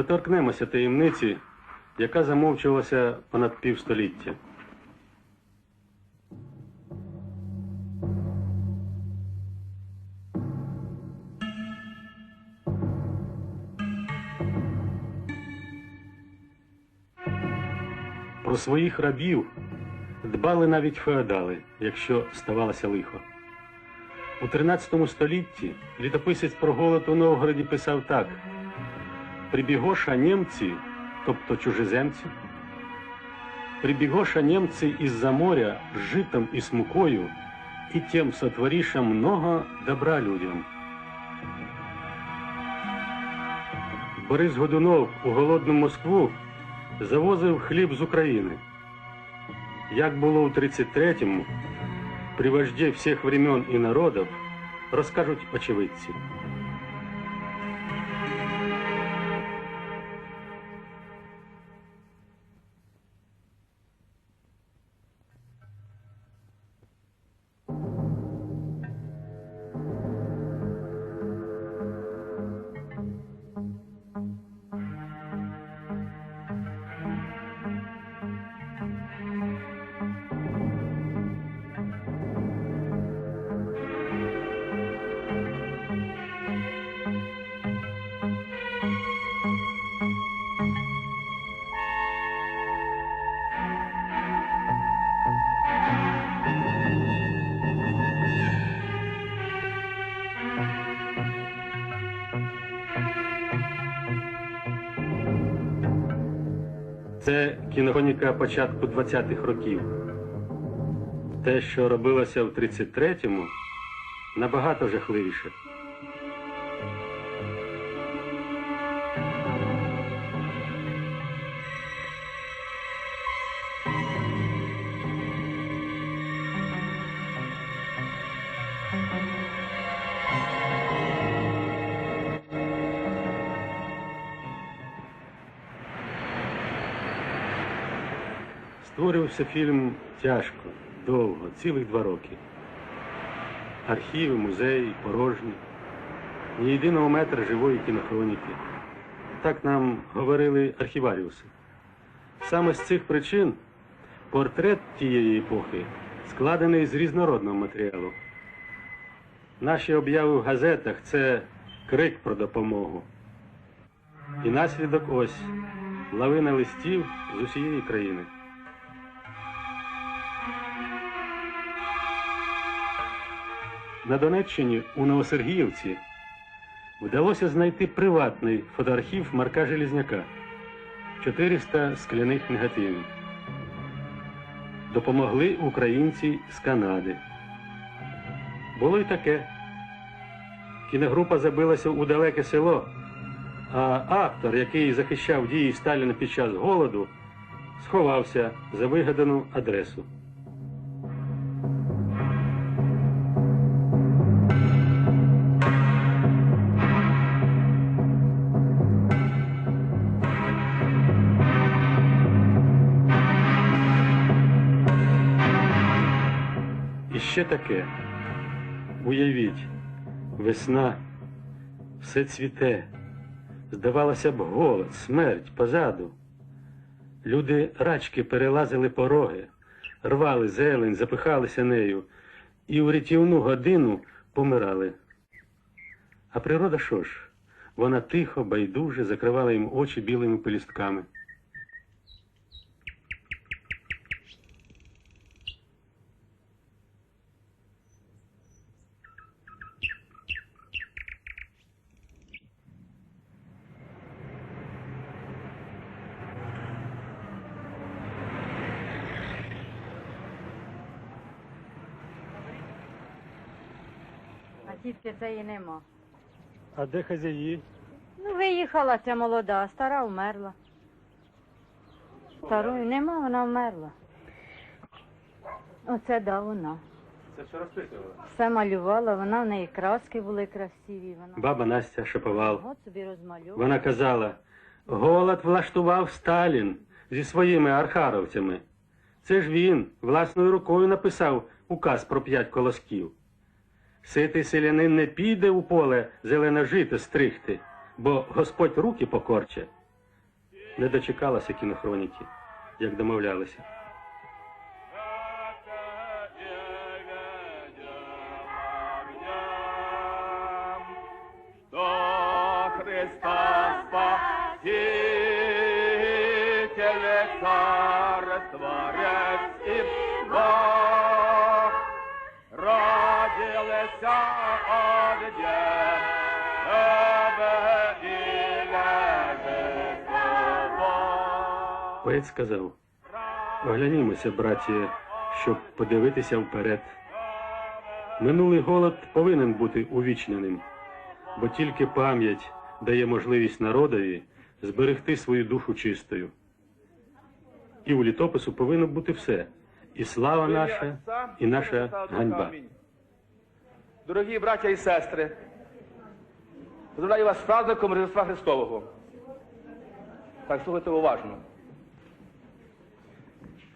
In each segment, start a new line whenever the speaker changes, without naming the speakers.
Доторкнемося таємниці, яка замовчувалася понад півстоліття. Про своїх рабів дбали навіть феодали, якщо ставалося лихо. У 13 столітті літописець про голод у Новгороді писав так: Прибігоша німці, тобто чужеземці, прибігоша німці із-за моря з житом і смукою, і тим сотворіша много добра людям. Борис Годунов у голодну Москву завозив хліб з України. Як було у 33-му, при вожді всіх времен і народів, розкажуть очевидці. Це кінохроніка початку 20-х років. Те, що робилося в 33-му, набагато жахливіше. Створювався фільм тяжко, довго, цілих два роки. Архіви, музеї, порожні, ні єдиного метра живої кінохроніки. Так нам говорили архіваріуси. Саме з цих причин портрет тієї епохи складений з різнородного матеріалу. Наші обяви в газетах це крик про допомогу. І наслідок ось лавина листів з усієї країни. На Донеччині у Новосергіївці вдалося знайти приватний фотоархів Марка Желізняка 400 скляних негативів. Допомогли українці з Канади. Було й таке. Кіногрупа забилася у далеке село, а автор, який захищав дії Сталіна під час голоду, сховався за вигадану адресу. Ще таке. Уявіть, весна, все цвіте. Здавалося б, голод, смерть позаду. Люди рачки перелазили пороги, рвали зелень, запихалися нею і у рятівну годину помирали. А природа що ж? Вона тихо, байдуже закривала їм очі білими пелюстками.
А тітки цієї нема.
А де хазяї?
Ну, виїхала ця молода, а стара вмерла. Старої нема, вона вмерла. Оце да, вона.
Це все розписувала.
Все малювала, вона в неї краски були красиві. Вона
Баба Настя Шаповал.
от собі розмальовувала.
Вона казала, голод влаштував Сталін зі своїми архаровцями. Це ж він власною рукою написав указ про п'ять колосків. Ситий селянин не піде у поле зелене жито стригти, бо Господь руки покорче. не дочекалася кінохроніки, як домовлялися.
До Христа Спаситель, Царства, Рець і Бог,
Поет сказав: оглянімося, браті, щоб подивитися вперед. Минулий голод повинен бути увічненим, бо тільки пам'ять дає можливість народові зберегти свою душу чистою. І у літопису повинно бути все: і слава наша, і наша ганьба.
Дорогі браття і сестри, поздравляю вас з праздником Рождества Христового. Так, слухайте уважно.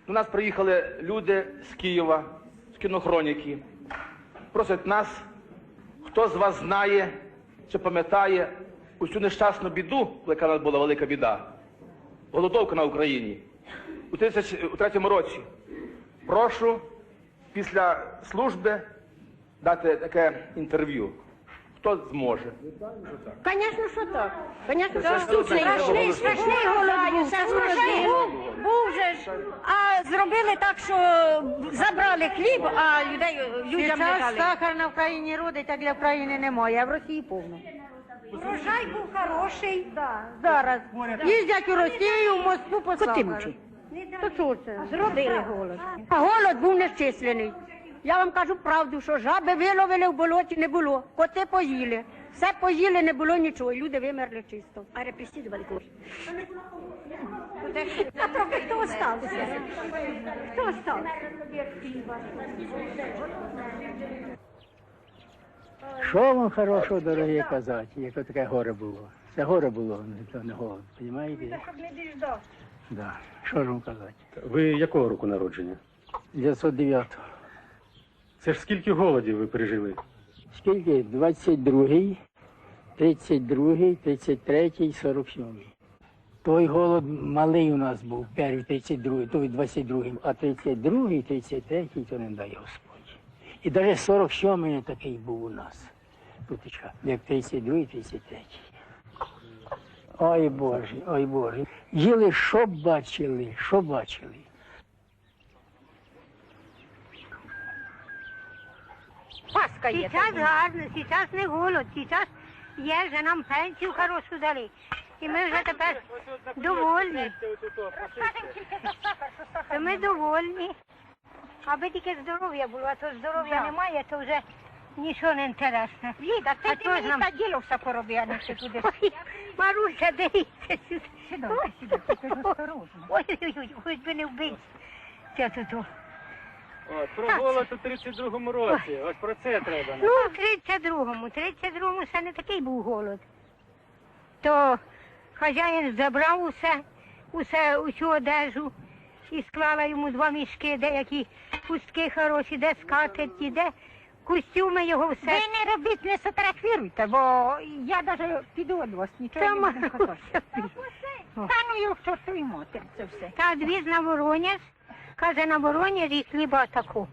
До нас приїхали люди з Києва, з кінохроніки. Просять нас, хто з вас знає чи пам'ятає усю нещасну біду, яка нас була велика біда, голодовка на Україні у 33-му році. Прошу після служби дати таке інтерв'ю. Хто зможе?
Звісно, що так. Звісно, що
ж
страшний, страшний голод, це страшний був, був же ж. А зробили так, що забрали хліб, а людей людям не дали.
сахар на Україні родить, а для України немає, а в Росії повно.
Врожай був хороший.
Зараз їздять у Росію, в Москву по сахар.
Котимчу.
То що це?
Зробили голод. А голод був нещислений. Я вам кажу правду, що жаби виловили в болоті не було. Коти поїли. Все поїли, не було нічого. Люди вимерли чисто. А репресідували когось. А трохи хто остався? Хто остався?
Що вам хорошого, дорогі казати, як таке горе було? Це горе було, не то не голод, розумієте?
Щоб не діждав.
Да. Що ж вам казати?
Ви якого року народження?
909.
Це ж скільки голодів ви пережили?
Скільки? 22, 32, 33, 47. Той голод малий у нас був, перший 32, той 22, а 32, 33, то не дай Господь. І навіть 47 такий був у нас. Тутечка, як 32, 33. Ой Боже, ой Боже. Їли, що бачили, що бачили.
Паска є.
Сейчас гарно, сейчас не голод, сейчас є вже нам пенсію хорошу дали. І ми вже тепер довольні. То ми довольні. Аби тільки здоров'я було, а то здоров'я немає, то вже нічого не інтересне.
Ліда,
А
ти, мені
нам-
та діло все пороби, а не ще туди.
Ой, Маруся, дивіться сюди.
Сідай, сідай, тільки ж осторожно.
Ой, ой, ой, хоч би не вбити. Це тут.
От, про голод у 32-му році. Ось про це треба.
Ну, в 32-му. 32-му ще не такий був голод. То хазяїн забрав усе, усе, усю одежу і склала йому два мішки, деякі пустки хороші, де скатерті, де костюми його все.
Ви не робіть, не сфотографіруйте, бо я навіть піду від вас, нічого
Та
не буду фотографувати. Та ну його чортові матері, це все.
Та відвіз на Воронеж, каже, на Воронежі хліба таку.